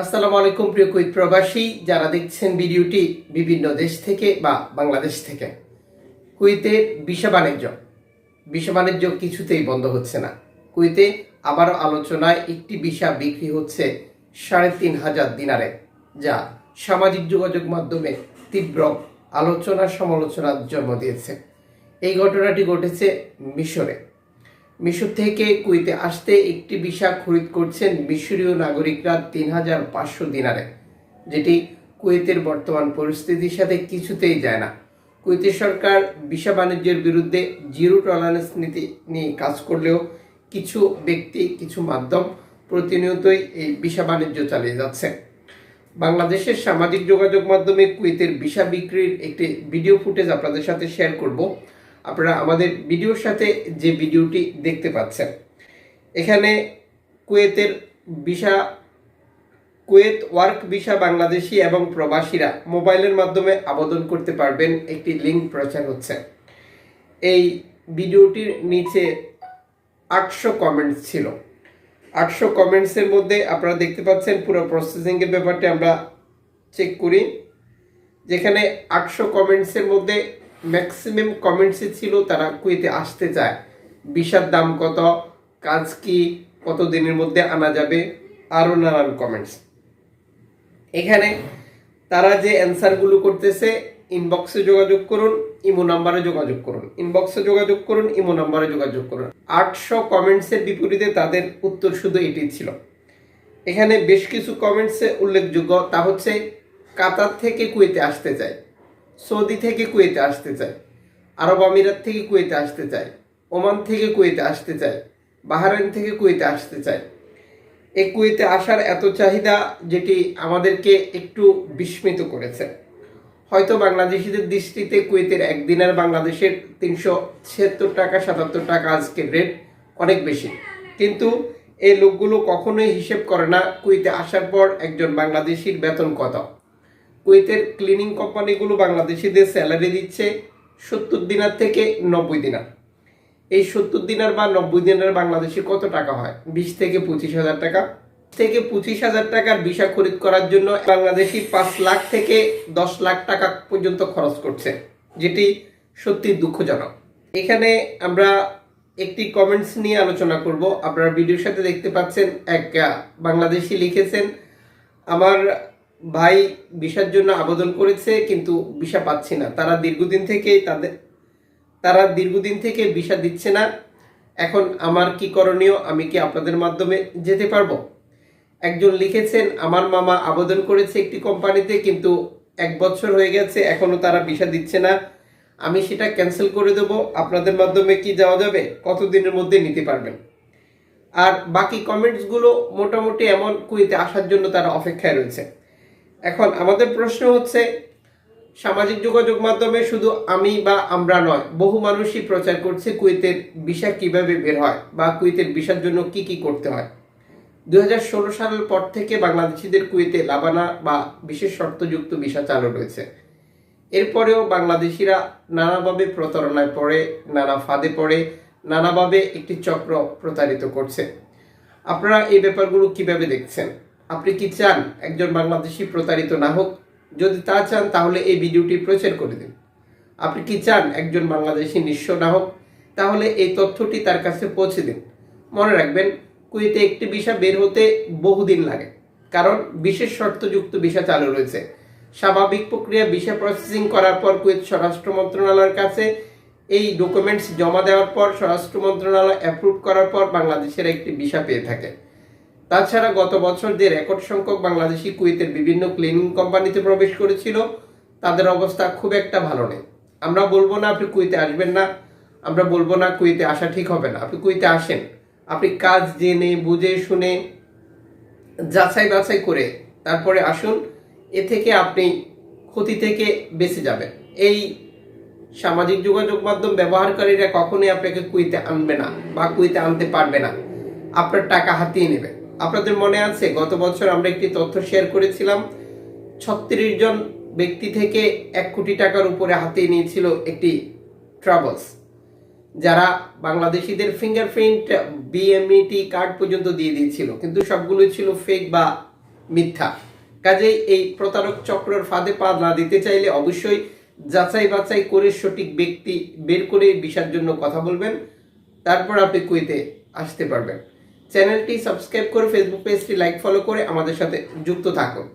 আসসালামু আলাইকুম, প্রিয় কুইত প্রবাসী। যারা দেখছেন ভিডিওটি বিভিন্ন দেশ থেকে বা বাংলাদেশ থেকে কুইতের বিষা বাণিজ্য। বিষা বাণিজ্য কিছুতেই বন্ধ হচ্ছে না। কুইতে আবারও আলোচনায় একটি বিষা বিক্রি হচ্ছে সাড়ে তিন হাজার দিনারে, যা সামাজিক যোগাযোগ মাধ্যমে তীব্র আলোচনা সমালোচনার জন্ম দিয়েছে। এই ঘটনাটি ঘটেছে মিশরে। মিশর থেকে কুইতে আসতে একটি ভিসা খরিদ করছেন মিশরীয় নাগরিকরা তিন হাজার পাঁচশো দিনারে, যেটি কুয়েতের বর্তমান পরিস্থিতির সাথে কিছুতেই যায় না। কুয়েতের সরকার ভিসা বাণিজ্যের বিরুদ্ধে জিরো টলারেন্স নীতি নিয়ে কাজ করলেও কিছু ব্যক্তি, কিছু মাধ্যম প্রতিনিয়তই এই ভিসা বাণিজ্য চালিয়ে যাচ্ছে। বাংলাদেশের সামাজিক যোগাযোগ মাধ্যমে কুয়েতের ভিসা বিক্রির একটি ভিডিও ফুটেজ আপনাদের সাথে শেয়ার করব। আপনারা আমাদের ভিডিওর সাথে যে ভিডিওটি দেখতে পাচ্ছেন, এখানে কুয়েতের visa, Kuwait work visa Bangladeshi এবং প্রবাসীরা মোবাইলের মাধ্যমে আবেদন করতে পারবেন, একটি লিঙ্ক প্রচার হচ্ছে। এই ভিডিওটির নিচে আটশো কমেন্টস ছিল। আটশো কমেন্টসের মধ্যে আপনারা দেখতে পাচ্ছেন পুরো প্রসেসিংয়ের ব্যাপারটি আমরা চেক করি। যেখানে আটশো কমেন্টসের মধ্যে ম্যাক্সিমাম কমেন্টসে ছিল তারা কুয়েতে আসতে চায়। ভিসার দাম কত? কাজ কি? কত দিনের মধ্যে আনা যাবে? আরও নানান কমেন্টস এখানে তারা যে অ্যান্সারগুলো করতেছে ইনবক্সে যোগাযোগ করুন, ইমো নাম্বারে যোগাযোগ করুন। ইনবক্সে যোগাযোগ করুন, ইমো নাম্বারে যোগাযোগ করুন। আটশো কমেন্টসের বিপরীতে তাদের উত্তর শুধু এটি ছিল। এখানে বেশ কিছু কমেন্টসে উল্লেখযোগ্য, তা হচ্ছে কাতার থেকে কুয়েতে আসতে চায়। সৌদি থেকে কুয়েতে আসতে চায়, আরব আমিরাত থেকে কুয়েতে আসতে চায়, ওমান থেকে কুয়েতে আসতে চায়, বাহারাইন থেকে কুয়েতে আসতে চায়। এই কুয়েতে আসার এত চাহিদা যেটি আমাদেরকে একটু বিস্মিত করেছে। হয়তো বাংলাদেশিদের দৃষ্টিতে কুয়েতের একদিনের বাংলাদেশের তিনশো ছিয়াত্তর টাকা, সাতাত্তর টাকা আজকের রেট অনেক বেশি। কিন্তু এই লোকগুলো কখনোই হিসেব করে না কুয়েতে আসার পর একজন বাংলাদেশির বেতন কত। কুয়েতের ক্লিনিং কোম্পানিগুলো বাংলাদেশিদের স্যালারি দিচ্ছে সত্তর দিনার থেকে নব্বই দিনার। এই সত্তর দিনার বা নব্বই দিনার বাংলাদেশে কত টাকা হয়? বিশ থেকে পঁচিশ হাজার টাকা। থেকে পঁচিশ হাজার টাকার ভিসা খরিদ করার জন্য বাংলাদেশি পাঁচ লাখ থেকে দশ লাখ টাকা পর্যন্ত খরচ করছে, যেটি সত্যি দুঃখজনক। এখানে আমরা একটি কমেন্টস নিয়ে আলোচনা করব। আপনারা ভিডিওর সাথে দেখতে পাচ্ছেন, এক বাংলাদেশি লিখেছেন, আমার ভাই ভিসার জন্য আবেদন করেছে, কিন্তু ভিসা পাচ্ছি না। তারা দীর্ঘদিন থেকেই তাদের তারা দীর্ঘদিন থেকে ভিসা দিচ্ছে না। এখন আমার কি করণীয়, আমি কি আপনাদের মাধ্যমে যেতে পারব? একজন লিখেছেন, আমার মামা আবেদন করেছে একটি কোম্পানিতে, কিন্তু এক বছর হয়ে গেছে এখনও তারা ভিসা দিচ্ছে না। আমি সেটা ক্যান্সেল করে দেবো। আপনাদের মাধ্যমে কি যাওয়া যাবে? কতদিনের মধ্যে নিতে পারবেন? আর বাকি কমেন্টসগুলো মোটামুটি এমন কুইতে আসার জন্য তারা অপেক্ষায় রয়েছে। এখন আমাদের প্রশ্ন হচ্ছে, সামাজিক যোগাযোগ মাধ্যমে শুধু আমি বা আমরা নয়, বহু মানুষই প্রচার করছে কুয়েতের ভিসা কীভাবে বের হয় বা কুয়েতের ভিসার জন্য কি কি করতে হয়। দুই হাজার সালের পর থেকে বাংলাদেশিদের কুয়েতে লাবানা বা বিশেষ শর্তযুক্ত ভিসা চালু রয়েছে। এরপরেও বাংলাদেশিরা নানাভাবে প্রতারণায় পড়ে, নানা ফাঁদে পড়ে, নানাভাবে একটি চক্র প্রতারিত করছে। আপনারা এই ব্যাপারগুলো কীভাবে দেখছেন? আপনি কি চান একজন বাংলাদেশি প্রতারিত না হোক? যদি তা চান, তাহলে এই ভিডিওটি প্রচার করে দিন। আপনি কি চান একজন বাংলাদেশি নিঃস্ব না হোক? তাহলে এই তথ্যটি তার কাছে পৌঁছে দিন। মনে রাখবেন, কুয়েতে একটি ভিসা বের হতে বহুদিন লাগে। কারণ বিশেষ শর্তযুক্ত ভিসা চালু রয়েছে। স্বাভাবিক প্রক্রিয়া ভিসা প্রসেসিং করার পর কুয়েত স্বরাষ্ট্র মন্ত্রণালয়ের কাছে এই ডকুমেন্টস জমা দেওয়ার পর স্বরাষ্ট্র মন্ত্রণালয় অ্যাপ্রুভ করার পর বাংলাদেশের একটি ভিসা পেয়ে থাকে। তাছাড়া গত বছর যে রেকর্ড সংখ্যক বাংলাদেশি কুয়েতের বিভিন্ন ক্লিনিং কোম্পানিতে প্রবেশ করেছিল, তাদের অবস্থা খুব একটা ভালো নেই। আমরা বলব না আপনি কুয়েতে আসবেন না, আমরা বলব না কুয়েতে আসা ঠিক হবে না। আপনি কুয়েতে আসেন, আপনি কাজ জেনে, বুঝে, শুনে, যাচাই বাছাই করে তারপরে আসুন, এ থেকে আপনি ক্ষতি থেকে বেঁচে যাবেন। এই সামাজিক যোগাযোগ মাধ্যম ব্যবহারকারীরা কখনোই আপনাকে কুইতে আনবে না বা কুইতে আনতে পারবে না। আপনার টাকা হাতিয়ে নেবে। আপনাদের মনে আছে, গত বছর আমরা একটি তথ্য শেয়ার করেছিলাম। ছত্রিশ জন ব্যক্তি থেকে এক কোটি টাকার উপরে হাতে নিয়েছিল একটি ট্রাভেলস যারা বাংলাদেশিদের ফিঙ্গারপ্রিন্ট বিএমইটি কার্ড পর্যন্ত দিয়ে দিয়েছিল। কিন্তু সবগুলো ছিল ফেক বা মিথ্যা। কাজেই এই প্রতারক চক্রের ফাঁদে পা না দিতে চাইলে অবশ্যই যাচাই বাছাই করে সঠিক ব্যক্তি বের করে বিষার জন্য কথা বলবেন। তারপর আপনি কুয়েতে আসতে পারবেন। চ্যানেলটি সাবস্ক্রাইব করে ফেসবুক পেজটি লাইক ফলো করে আমাদের সাথে যুক্ত থাকুন।